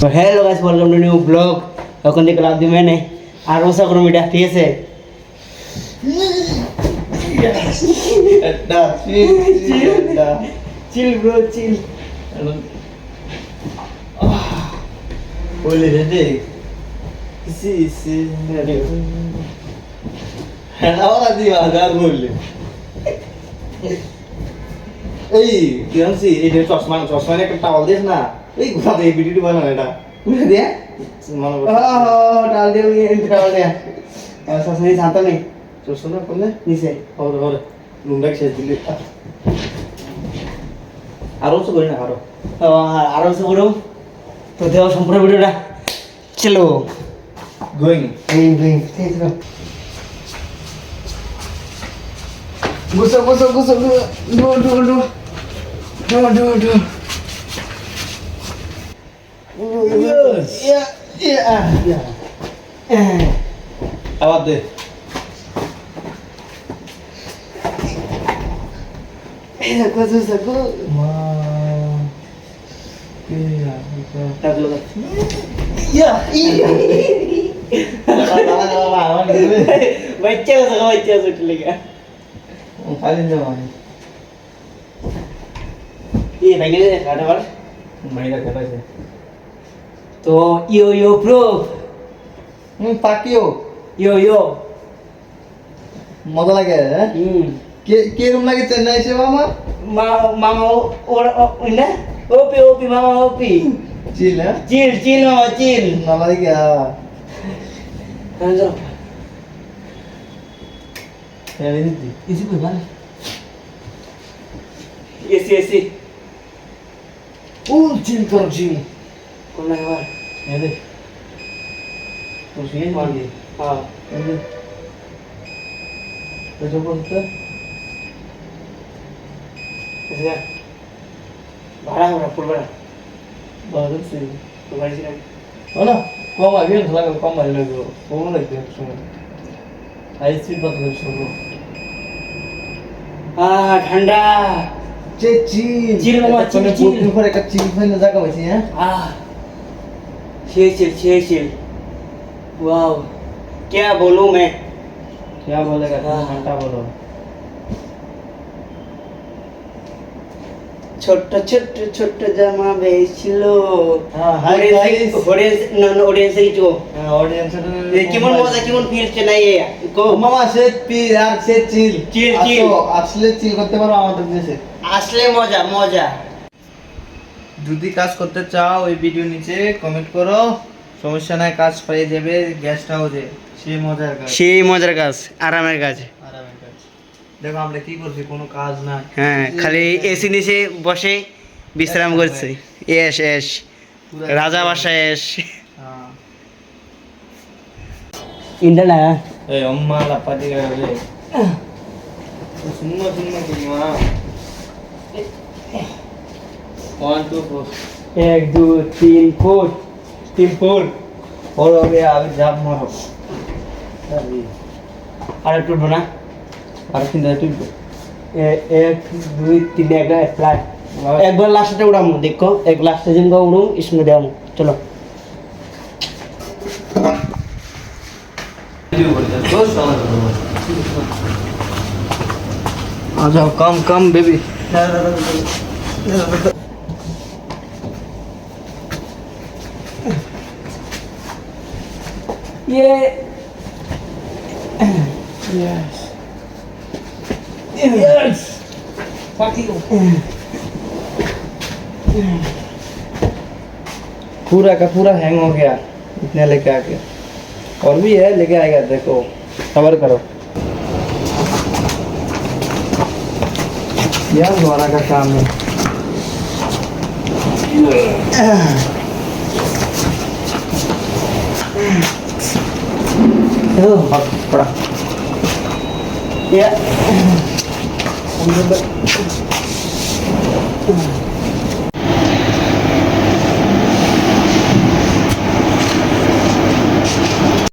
তো hello guys welcome to new blog এখন থেকে লাভ দিবে না আর ওসা করো মিটা ঠিক আছে এটা চিল চিল এটা চিল ব্রো চিল বলি রে দে সি সি হ্যাঁ ওরা দিও আগার বললে এই কি হচ্ছে এই যে চশমা চশমা একটা টাওয়াল দিস না? এই ঘুরা দিয়ে ভিডিওটি বানানো এটা? বুঝে দিয়ে মনে করো টাল দিয়ে টাওয়াল দিয়ে। চশমা দিয়ে শান্ত নেই। চশমা করলে? নিচে। ওর ওর রুমটা শেষ দিলি। আরও তো করি না? আরও। আরও তো করো। তো দেওয়া সম্পূর্ণ ভিডিওটা। চলো। গোয়িং গোয়িং গোয়িং ঠিক আছে Gusto, gusto, gusto, gusto, gusto, gusto, gusto. ডো ডো ডো Yes. Yeah, yeah, yeah. আবার দে Eh, cosa sacó? মা Tak lo. Ya. Baca sa baca sa talaga. Alin naman? Eh, ni ada bar. Mahirap ka kasi. তো ইয়ো ইয়ো pro হুম পাকিও ইয়ো ইয়ো মজা লাগে হ্যাঁ হুম কে কে room লাগে চেন্নাই এসে মামা মা মামা ওরা ওইনা ওপি ওপি মামা ওপি চিল হ্যাঁ চিল চিল মামা চিল মামা দিকে হ্যাঁ Isi ko কর চিল Kung na ba? হ্যাঁ দে তো শুয়ে দিদি Ah. হ্যাঁ দে তো জব করতে Kasi ka. Bara bara full bara. Badal say To bari sila. না কম আগে লাগবে কম আগে লাগবে কম লাগবে এক সময় স্পিড বাদ শুরু Ah, ঠান্ডা. যে চিল চিল মামা, চিল, মানে চিল। বুকিং করে একটা চিল ফাইনে জায়গা পাইছি হ্যাঁ Ah. Chill chill chill chill. Wow. क्या बोलूं मैं? क्या बोलेगा हाँ। घंटा बोलो ছোট্ট ছোট্ট ছোট্ট জামা বেছিল হ্যাঁ, hi guys. অডিয়েন্স অডিয়েন্স কিছু অডিয়েন্স কেমন মজা কেমন ফিল চেনাই গো মামা সে আর সে চিল। চিল, চিল। আসলে চিল করতে পারো আমাদের দেশে। আসলে মজা মজা। যদি কাজ করতে চাও ওই ভিডিও নিচে কমেন্ট করো। সমস্যা নাই কাজ পেয়ে যাবে গেস্ট হাউসে সে মজার কাজ। সেই মজার কাজ আরামের কাজ। আরামের কাজ। দেখো আমরা কি করছি? কোনো কাজ না হ্যাঁ খালি এসি নিচে বসে বিশ্রাম করছে। এস এস। রাজা বাসা এস। হ্যাঁ। লাপাতি গাবে সুন্না সুন্না কি মা ওয়ান টু ফোর এক দু তিন ফোর তিন ফোর ফোর হবে আমি জাপ মারো আর একটু উঠবো না? আর টিপবে এ- এক দুই তিন এক ফ্লাট একবার লাস্টে উড়ামু দেখো। এক লাস্টে যেন উড়ুম ইসমে দেওয়াম। চলো। आ जाओ कम कम बेबी ये यस यस पूरा का पूरा हैंग हो गया इतने लेके आके और भी है लेके आएगा देखो सबर करो। यार द्वारा का काम है। बहुत बड़ा। ya